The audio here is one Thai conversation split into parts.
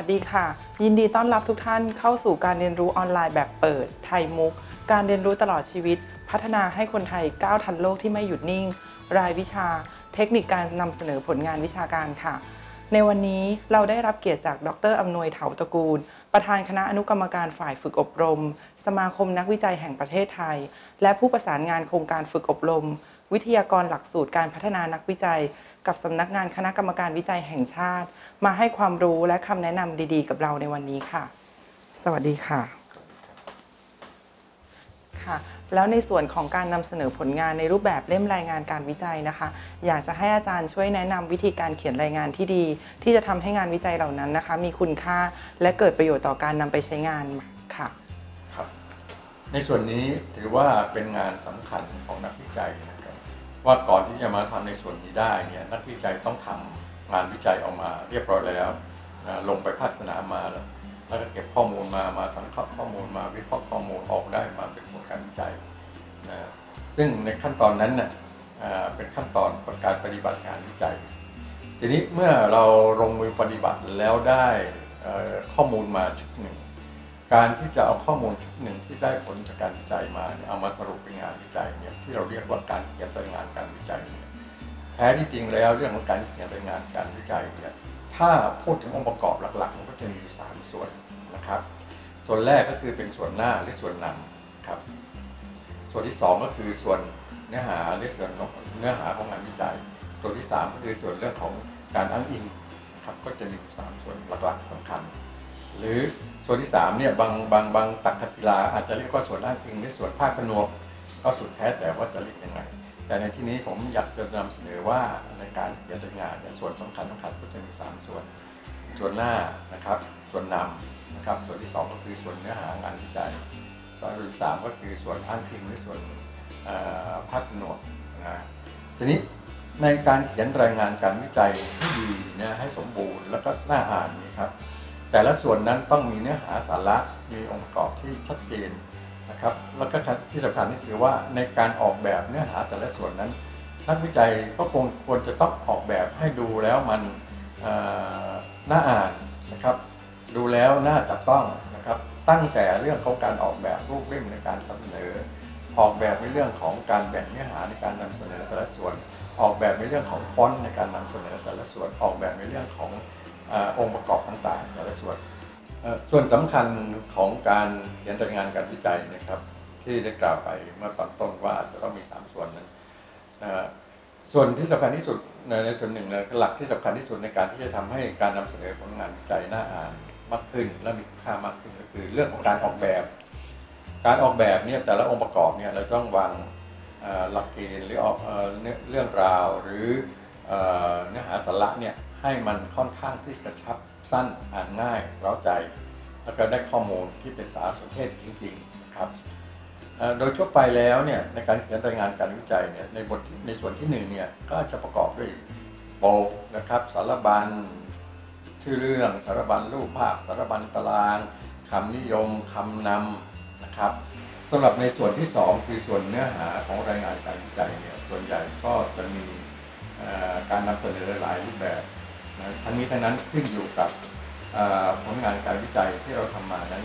วัสดีค่ะ ยินดีต้อนรับทุกท่านเข้าสู่การเรียนรู้ออนไลน์แบบเปิด ไทยมุก การเรียนรู้ตลอดชีวิต พัฒนาให้คนไทยก้าวทันโลกที่ไม่หยุดนิ่ง รายวิชา เทคนิคการนำเสนอผลงานวิชาการค่ะ ในวันนี้เราได้รับเกียรติจากดรอำนวยเถาตระกูล ประธานคณะอนุกรรมการฝ่ายฝึกอบรม สมาคมนักวิจัยแห่งประเทศไทย และผู้ประสานงานโครงการฝึกอบรม วิทยากรหลักสูตรการพัฒนานักวิจัย กับสำนักงานคณะกรรมการวิจัยแห่งชาติ มาให้ความรู้และคำแนะนำดีๆ กับเราในวันนี้ค่ะ สวัสดีค่ะค่ะ แล้วในส่วนของการนำเสนอผลงานในรูปแบบเล่มรายงานการวิจัยนะคะ อยากจะให้อาจารย์ช่วยแนะนำวิธีการเขียนรายงานที่ดี ที่จะทำให้งานวิจัยเหล่านั้นนะคะ มีคุณค่าและเกิดประโยชน์ต่อการนำไปใช้งานค่ะครับในส่วนนี้ถือว่าเป็นงานสำคัญของนักวิจัยนะครับว่าก่อนที่จะมาทำในส่วนนี้ได้เนี่ยนักวิจัยต้องทำ งานวิจัยออกมาเรียบร้อยแล้วนะลงไปภาคสนามมาแล้วแล้วก็เก็บข้อมูลมามาสังเคราะห์ข้อมูลมาวิเคราะห์ข้อมูลออกได้มาเป็นผลการวิจัยนะซึ่งในขั้นตอนนั้นน่ะอ่าเป็นขั้นตอนของการปฏิบัติงานวิจัย ทีนี้เมื่อเราลงมือปฏิบัติแล้วได้ข้อมูลมาชุดหนึ่ง การที่จะเอาข้อมูลชุดหนึ่งที่ได้ผลจากการวิจัยมาเอามาสรุปเป็นงานวิจัยเนี่ยที่เราเรียกว่าการเขียนรายงานการวิจัย แท้ที่จริงแล้วเรื่องของการเขียนรายงานการวิจัยเนี่ยถ้าพูดถึงองค์ประกอบหลักๆมันก็จะมีสามส่วนนะครับ ส่วนแรกก็คือเป็นส่วนหน้าหรือส่วนนำครับ ส่วนที่สองก็คือส่วนเนื้อหาหรือส่วนเนื้อหาของงานวิจัย ส่วนที่สามก็คือส่วนเรื่องของการอ้างอิงครับก็จะมีสามส่วนหลักๆสำคัญ หรือส่วนที่3เนี่ยบางบางบางตักศิลาอาจจะเรียกว่าส่วนอ้างอิงหรือส่วนภาคผนวกก็สุดแท้แต่ว่าจะเรียกยังไง แต่ในที่นี้ผมอยากจะนำเสนอว่าในการเขียนรายงานเนี่ยส่วนสำคัญสำคัญก็จะมี 3 ส่วน ส่วนหน้านะครับส่วนนำนะครับส่วนที่ 2 ก็คือส่วนเนื้อหางานวิจัยส่วนที่สามก็คือส่วนอ้างอิงหรือส่วนเอ่อภาคผนวกนะทีนี้ในการเขียนรายงานการวิจัยที่ดีนี่ยให้สมบูรณ์แล้วก็น่าอ่านนี่ครับแต่ละส่วนนั้นต้องมีเนื้อหาสาระมีองค์ประกอบที่ชัดเจน นะครับแล้วก็ที่สำคัญก็คือว่าในการออกแบบเนื้อหาแต่ละส่วนนั้น นักวิจัยก็คงควรจะต้องออกแบบให้ดูแล้วมันน่าอ่านนะครับ ดูแล้วน่าจับต้องนะครับตั้งแต่เรื่องของการออกแบบรูปเล่มในการเสนอ ออกแบบในเรื่องของการแบ่งเนื้อหาในการนำเสนอแต่ละส่วน ออกแบบในเรื่องของฟอนต์ในการนำเสนอแต่ละส่วนออกแบบในเรื่องของอองค์ประกอบต่างๆ แต่ละส่วน ส่วนสำคัญของการเขียนรายงานการวิจัยนะครับ ที่ได้กล่าวไปเมื่อตอนต้นว่าจะต้องมี 3 ส่วนนั้นส่วนที่สำคัญที่สุดในในส่วนหนึ่งเลยหลักที่สำคัญที่สุดในการที่จะทำให้การนำเสนอผลงานวิจัยน่าอ่านมากขึ้น และมีคุณค่ามากขึ้นก็คือ เรื่องของการออกแบบ การออกแบบเนี่ยแต่ละองค์ประกอบเนี่ยเราต้องวางหลักเกณฑ์หรือออกเอเอเรื่องราวหรือเนื้อหาสาระเนี่ยให้มันค่อนข้างที่กระชับ สั้นอ่านง่ายเร้าใจ แล้วก็ได้ข้อมูลที่เป็นสารสนเทศจริงๆนะครับโดยทั่วไปแล้วเนี่ยในการเขียนรายงานการวิจัยเนี่ยในบทในส่วนที่หนึ่งเนี่ยก็จะประกอบด้วยโปนะครับสารบัญชื่อเรื่องสารบัญรูปภาพสารบัญตารางคำนิยมคำนำนะครับสำหรับในส่วนที่สองคือส่วนเนื้อหาของรายงานการวิจัยเนี่ยส่วนใหญ่ก็จะมีการนำเสนอหลายรูปแบบ นะทั้งนี้ทั้งนั้นขึ้นอยู่กับผลงานการวิจัยที่เราทำมานั้น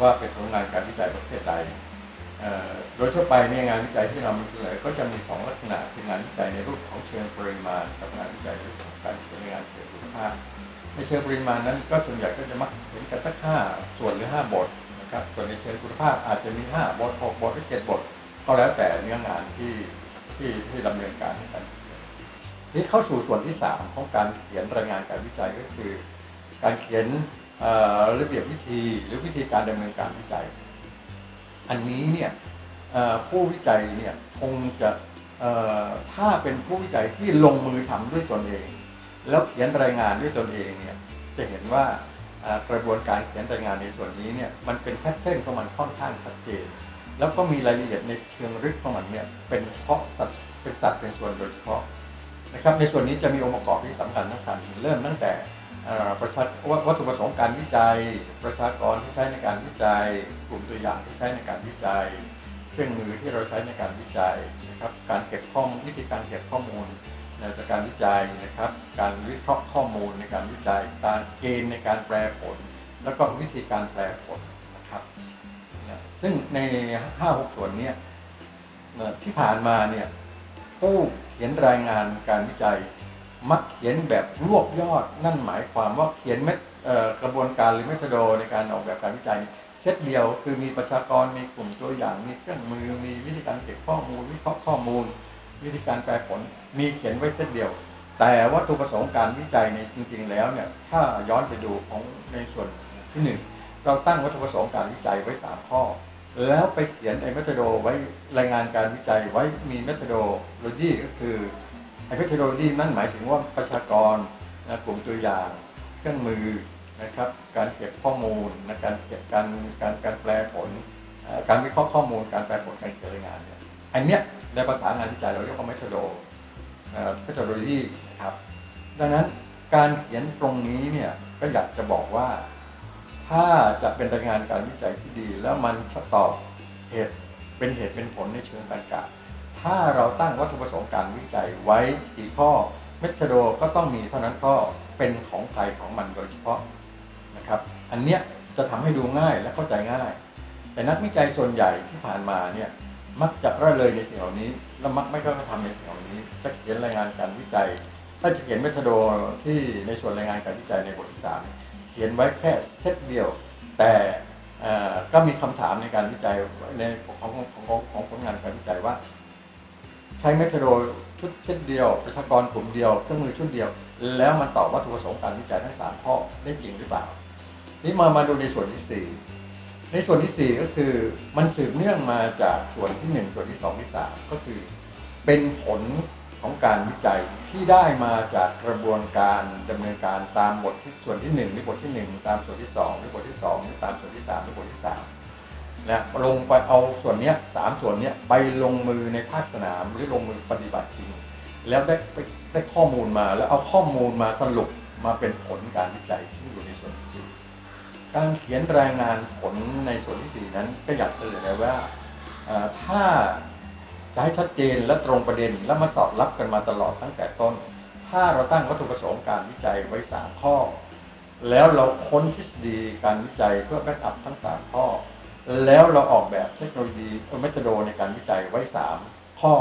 ว่าเป็นผลงานการวิจัยประเภทใดโดยทั่วไปเนี่ยงานวิจัยที่เรานำเสนอก็จะมีสองลักษณะคืองานวิจัยในรูปของเชิงปริมาณกับงานวิจัยในรูปของการเขียนงานเชิงคุณภาพในเชิงปริมาณนั้นก็ส่วนใหญ่ก็จะมักเห็นกันสักห้าส่วนหรือห้าบทนะครับส่วนในเชิงคุณภาพอาจจะมีห้าบทหกบทหรือเจ็ดบทก็แล้วแต่เนื้องานที่ที่ที่ดำเนินการการเขียน นี่เข้าสู่ส่วนที่สามของการเขียนรายงานการวิจัยก็คือ การเขียนระเบียบวิธีหรือวิธีการดำเนินการวิจัย อันนี้เนี่ยผู้วิจัยเนี่ยคงจะถ้าเป็นผู้วิจัยที่ลงมือทำด้วยตนเอง แล้วเขียนรายงานด้วยตนเองเนี่ยจะเห็นว่ากระบวนการเขียนรายงานในส่วนนี้เนี่ยมันเป็นแพทเทิร์นของมันค่อนข้างชัดเจนแล้วก็มีรายละเอียดในเชิงลึกของมันเนี่ยเป็นเฉพาะสัตว์เป็นสัตว์เป็นส่วนโดยเฉพาะ นะครับในส่วนนี้จะมีองค์ประกอบที่สำคัญสำคัญเริ่มตั้งแต่ประชาวัตถุประสงค์การวิจัย ประชากรที่ใช้ในการวิจัย กลุ่มตัวอย่างที่ใช้ในการวิจัย เครื่องมือที่เราใช้ในการวิจัยนะครับการเก็บข้อมูลวิธีการเก็บข้อมูลจากการวิจัยนะครับ การวิเคราะห์ข้อมูลในการวิจัย การเกณฑ์ในการแปลผล แล้วก็วิธีการแปลผลนะครับนะซึ่งใน 5-6 ส่วนเนี้ยที่ผ่านมาเนี่ย ผู้เขียนรายงานการวิจัย มักเขียนแบบรวบยอด นั่นหมายความว่าเขียนเม็ดกระบวนการหรือเมทโดในการออกแบบการวิจัยเซตเดียวคือมีประชากรมีกลุ่มตัวอย่างมีเครื่องมือมีวิธีการเก็บข้อมูลวิเคราะห์ข้อมูล วิธีการแปลผลมีเขียนไว้เซตเดียว แต่วัตถุประสงค์การวิจัยในจริง ๆ แล้วเนี่ยถ้าย้อนไปดูของในส่วนที่หนึ่งเราตั้งวัตถุประสงค์การวิจัยไว้ 3 ข้อ แล้วไปเขียนไอ้เมทโดไว้รายงานการวิจัยไว้มีเมทโดโลจีก็คือไอ้เมทโดโลจีนั่นหมายถึงว่าประชากรนะกลุ่มตัวอย่างเครื่องมือนะครับ การเก็บข้อมูลนะการเก็บการการการแปลผล การวิเคราะห์ข้อมูลการแปลผลการเขียนรายงานเนี่ยอันเนี้ยในภาษางานวิจัยเราเรียกว่าเมทโดเมทโดโลจีนะครับดังนั้นการเขียนตรงนี้เนี่ยก็อยากจะบอกว่า ถ้าจะเป็นรายงานการวิจัยที่ดี แล้วมันตอบเหตุเป็นเหตุเป็นผลในเชิงการกะถ้าเราตั้งวัตถุประสงค์การวิจัยไว้กี่ข้อเมทโดก็ต้องมีเท่านั้นข้อเป็นของใครของมันโดยเฉพาะนะครับ อันเนี้ยจะทำให้ดูง่ายและเข้าใจง่าย แต่นักวิจัยส่วนใหญ่ที่ผ่านมาเนี่ยมักจะละเลยในสิ่งเหล่านี้ และมักไม่ก็ทำในสิ่งเหล่านี้ จะเขียนรายงานการวิจัย ถ้าจะเขียนเมทโดที่ในส่วนรายงานการวิจัยในบทที่สาม เขียนไว้แค่เซตเดียว แต่ก็มีคำถามในการวิจัยในของของของของผลงานการวิจัยว่า ใช้เมทโดชุดเช่นเดียว ประชากรกลุ่มเดียวเครื่องมือชุดเดียว แล้วมันตอบวัตถุประสงค์การวิจัยทั้งสามข้อได้จริงหรือเปล่า นี่มามาดูในส่วนที่สี่ในส่วนที่สี่ก็คือมันสืบเนื่องมาจากส่วนที่หนึ่งส่วนที่สองที่สามก็คือ เป็นผล ของการวิจัยที่ได้มาจากกระบวนการดำเนินการตามบทที่ส่วนที่หนึ่งหรือบทที่หนึ่งตามส่วนที่สองหรือบทที่สองหรือตามส่วนที่สามหรือบทที่สามนะลงไปเอาส่วนเนี้ยสามส่วนเนี้ยไปลงมือในภาคสนามหรือลงมือปฏิบัติจริงแล้วได้ไปได้ข้อมูลมาแล้วเอาข้อมูลมาสรุปมาเป็นผลการวิจัยซึ่งอยู่ในส่วนที่สี่การเขียนรายงานผลในส่วนที่สี่นั้นก็อยากเตือนเลยว่าถ้า จะให้ชัดเจนและตรงประเด็นและมาสอดรับกันมาตลอดตั้งแต่ต้น ถ้าเราตั้งวัตถุประสงค์การวิจัยไว้ 3 ข้อ แล้วเราค้นทฤษฎีการวิจัยเพื่อแบ็กอัพทั้ง 3 ข้อ แล้วเราออกแบบเทคโนโลยีเมทโดในการวิจัยไว้ 3 ข้อ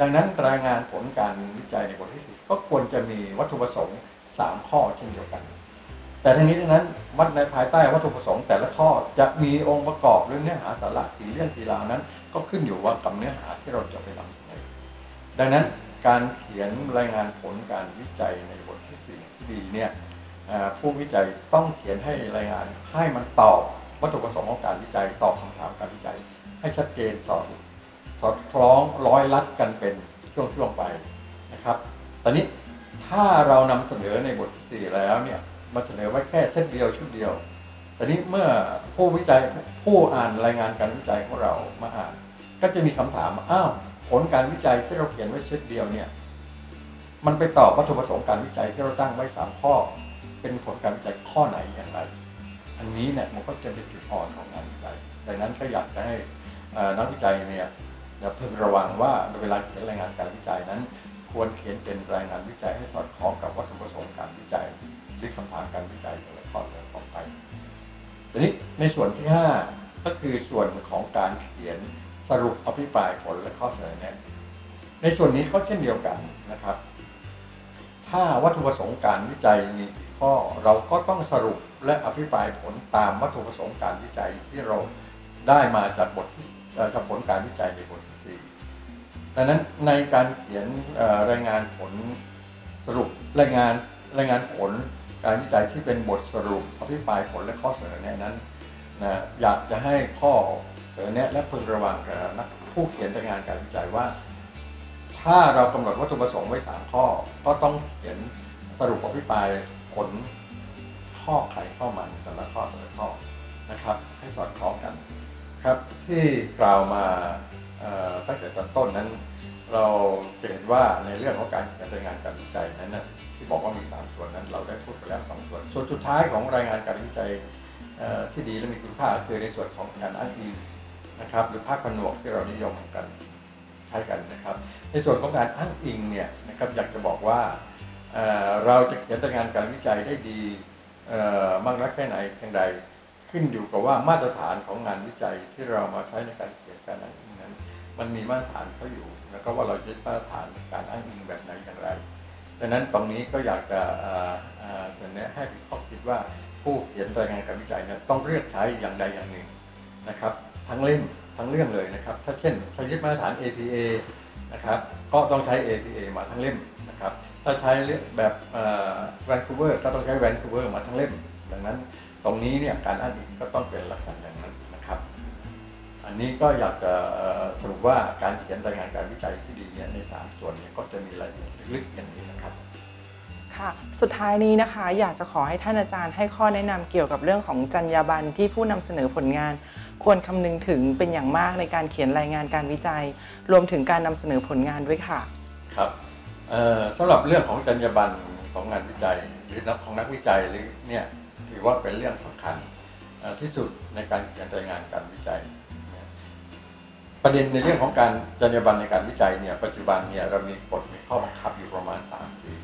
ดังนั้นรายงานผลการวิจัยในบทที่สี่ก็ควรจะมีวัตถุประสงค์ 3 ข้อเช่นเดียวกัน แต่ทั้งนี้ทั้งนั้นวัดในภายใต้วัตถุประสงค์แต่ละข้อจะมีองค์ประกอบหรือเนื้อหาสาระกี่เรื่องกี่ราวนั้น ก็ขึ้นอยู่ว่ากับเนื้อหาที่เราจะไปนำเสนอดังนั้นการเขียนรายงานผลการวิจัยในบทที่สี่ที่ดีเนี่ยผู้วิจัยต้องเขียนให้รายงานให้มันตอบวัตถุประสงค์ของการวิจัยตอบคำถามการวิจัย ให้ชัดเจนสอดสอดคล้องร้อยลัดกันเป็นช่วงๆไปนะครับ ตอนนี้ถ้าเรานำเสนอในบทที่สี่แล้วเนี่ยมาเสนอไว้แค่เส้นเดียวชุดเดียว แต่นี้เมื่อผู้วิจัยผู้อ่านรายงานการวิจัยของเรามาอ่าน ก็จะมีคำถามอ้าวผลการวิจัยที่เราเขียนไว้เชุดเดียวเนี่ย มันไปตอบวัตถุประสงค์การวิจัยที่เราตั้งไว้สามข้อ เป็นผลการวิจัยข้อไหนอย่างไร อันนี้เนี่ยมันก็จะเป็นจุดอ่อนของงานวิจัยดังนั้นก็อยากจะให้นักวิจัยเนี่ยอย่าเพิ่งระวังว่าเวลาเขียนรายงานการวิจัยนั้น ควรเขียนเป็นรายงานวิจัยให้สอดคล้องกับวัตถุประสงค์การวิจัยหรือคำถามการวิจัย ทีนี้ในส่วนที่ 5 ก็คือส่วนของการเขียนสรุปอภิปรายผลและข้อเสนอแนะ ในส่วนนี้ก็เช่นเดียวกันนะครับ ถ้าวัตถุประสงค์การวิจัยมีกี่ข้อเราก็ต้องสรุปและอภิปรายผลตามวัตถุประสงค์การวิจัยที่เราได้มาจากบทที่จากผลการวิจัยในบทที่สี่ดังนั้นในการเขียนรายงานผลสรุปรายงานรายงานผล การวิจัยที่เป็นบทสรุปอภิปรายผลและข้อเสนอแนะนั้นนะอยากจะให้ข้อเสนอแนะและพึงระวังกับนักผู้เขียนรายงานการวิจัยว่า ถ้าเรากำหนดวัตถุประสงค์ไว้ 3 ข้อ ก็ต้องเขียนสรุปอภิปรายผลข้อไขข้อมันแต่ละข้อแต่ละข้อนะครับ ให้สอดคล้องกันครับที่กล่าวมาตั้งแต่ตอนต้นนั้น เราเห็นว่าในเรื่องของการเขียนรายงานการวิจัยนั้นนะ ที่บอกว่ามี 3 ส่วนนั้น เราได้พูดไปแล้วสองส่วน ส่วนสุดท้ายของรายงานการวิจัยที่ดีและมีคุณค่าก็คือในส่วนของการอ้างอิงนะครับ หรือภาคผนวกที่เรานิยมกันใช้กันนะครับ ในส่วนของการอ้างอิงเนี่ยนะครับอยากจะบอกว่าเเราจะเขียนรายงานการวิจัยได้ดีเอ่อมากน้อยแค่ไหนเพียงใดขึ้นอยู่กับว่ามาตรฐานของงานวิจัยที่เรามาใช้ในการเขียนการอ้างอิงนั้น มันมีมาตรฐานเขาอยู่ แล้วก็ว่าเรายึดมาตรฐานการอ้างอิงแบบไหนอย่างไร ดังนั้นตรงนี้ก็อยากจะเอ่อเอ่อเสนอให้เป็นข้อคิดว่าผู้เขียนรายงานการวิจัยเนี่ยต้องเลือกใช้อย่างใดอย่างหนึ่งนะครับทั้งเล่มทั้งเรื่องเลยนะครับ ถ้าเช่นใช้ยึดมาตรฐาน APA นะครับก็ต้องใช้ APA มาทั้งเล่มนะครับถ้าใช้แบบแวนคูเวอร์ก็ต้องใช้แวนคูเวอร์มาทั้งเล่ม ดังนั้นตรงนี้เนี่ยการอ้างอิงก็ต้องเป็นลักษณะอย่างนั้น อันนี้ก็อยากจะเอ่อสรุปว่าการเขียนรายงานการวิจัยที่ดีเนี่ยใน3ส่วนเนี่ยก็จะมีรายละเอียดลึกอย่างนี้นะครับค่ะสุดท้ายนี้นะคะ อยากจะขอให้ท่านอาจารย์ให้ข้อแนะนำเกี่ยวกับเรื่องของจรรยาบรรณที่ผู้นำเสนอผลงาน ควรคำนึงถึงเป็นอย่างมากในการเขียนรายงานการวิจัย รวมถึงการนำเสนอผลงานด้วยค่ะครับเอ่อสำหรับเรื่องของจรรยาบรรณของงานวิจัย หรือนักของนักวิจัยหรือเนี่ยถือว่าเป็นเรื่องสำคัญเอ่อที่สุดในการเขียนรายงานการวิจัยเนี่ย ประเด็นในเรื่องของการจรรยาบรรณในการวิจัยเนี่ยปัจจุบันเนี่ยเรามีกฎมีข้อบังคับอยู่ประมาณ3ามสี่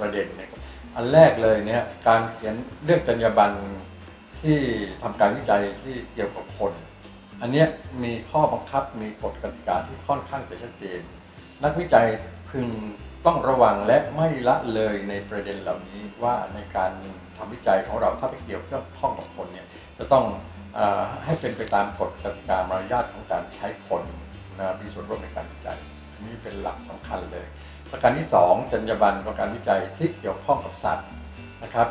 ประเด็นเนะครับอันแรกเลยเนี่ยการเขียนเรื่องจรรยาบรรณที่ทำการวิจัยที่เกี่ยวกับคน อันเนี้ยมีข้อบังคับมีกฎกติกาที่ค่อนข้างจะชัดเจน นักวิจัยพึงต้องระวังและไม่ละเลยในประเด็นเหล่านี้ว่าในการทำวิจัยของเราถ้าไปเกี่ยวข้องกับคนเนี่ยจะต้อง ให้เป็นไปตามกฎกติกามารยาทของการใช้คนนะมีส่วนร่วมในการวิจัยอันนี้เป็นหลักสำคัญเลย ประการที่ 2จรรยาบรรณของการวิจัยที่เกี่ยวข้องกับสัตว์นะครับ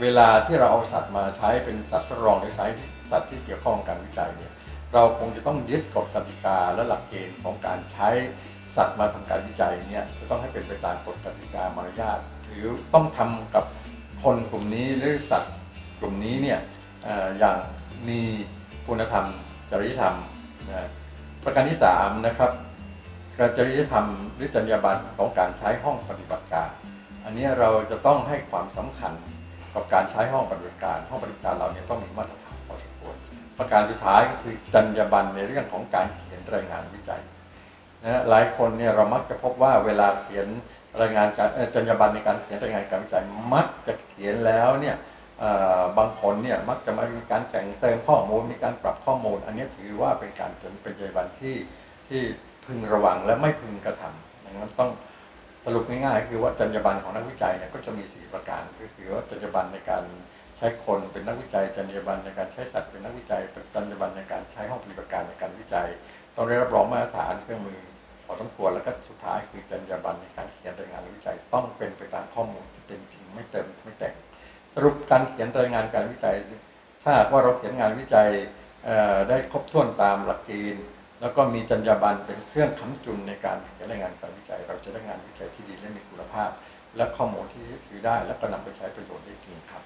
เวลาที่เราเอาสัตว์มาใช้เป็นสัตว์ทดลองหรือใช้สัตว์ที่เกี่ยวข้องกับการวิจัยเนี่ยเราคงจะต้องยึดกฎกติกาและหลักเกณฑ์ของการใช้สัตว์มาทำการวิจัยเนี่ยจะต้องให้เป็นไปตามกฎกติกามารยาทหรือต้องทำกับคนกลุ่มนี้หรือสัตว์กลุ่มนี้เนี่ยอย่าง มีคุณธรรมจริยธรรมนะประการที่3นะครับการจริยธรรมหรือจรรยาบรรณของการใช้ห้องปฏิบัติการ อันนี้เราจะต้องให้ความสำคัญกับการใช้ห้องปฏิบัติการ ห้องปฏิบัติการเราเนี่ยต้องมีมาตรฐานพอสมควรประการสุดท้ายก็คือจรรยาบรรณในเรื่องของการเขียนรายงานวิจัยนะหลายคนเนี่ยเรามักจะพบว่าเวลาเขียนรายงานการจรรยาบรรณในการเขียนรายงานการวิจัยมักจะเขียนแล้วเนี่ย บางคนเนี่ยมักจะมามีการแต่งเติมข้อมูลมีการปรับข้อมูล อันนี้ถือว่าเป็นการเป็นจรรยาบรรณที่ที่พึงระวังและไม่พึงกระทำดังนั้นต้องสรุปง่ายๆคือว่าจรรยาบรรณของนักวิจัยเนี่ยก็จะมี 4 ประการ ก็คือว่าจรรยาบรรณในการใช้คนเป็นนักวิจัยจรรยาบรรณในการใช้สัตว์เป็นนักวิจัยจรรยาบรรณในการใช้ห้องปฏิบัติการในการวิจัย ต้องได้รับรองมาตรฐานเครื่องมือพอต้องควรแล้วก็สุดท้ายคือจรรยาบรรณในการเขียนรายงานวิจัยต้องเป็นไปตามข้อมูล รุปการเขียนรายงานการวิจัย ถ้าว่าเราเขียนงานวิจัยได้ครบถ้วนตามหลักเกณฑ์แล้วก็มีจรรยาบรรณเป็นเครื่องค้ำจุนในการเขียนรายงานการวิจัย เราจะได้งานวิจัยที่ดีและมีคุณภาพ และข้อมูลที่ถือได้ และก็นำไปใช้ประโยชน์ได้จริงครับ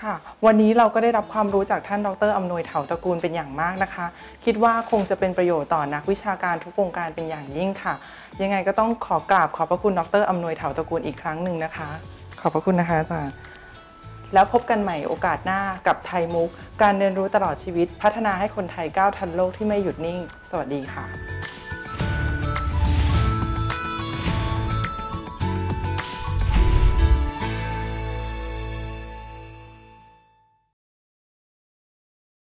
ค่ะวันนี้เราก็ได้รับความรู้จากท่านดรอำนวยเถาตระกูลเป็นอย่างมากนะคะ คิดว่าคงจะเป็นประโยชน์ต่อนักวิชาการทุกวงการเป็นอย่างยิ่งค่ะ ยังไงก็ต้องขอกราบขอบพระคุณดรอำนวยเถาตระกูลอีกครั้งหนึ่งนะคะ อบพระคุณนะคะอาจารย์แล้วพบกันใหม่โอกาสหน้ากับไทยมุก การเรียนรู้ตลอดชีวิต พัฒนาให้คนไทยก้าวทันโลกที่ไม่หยุดนิ่ง สวัสดีค่ะ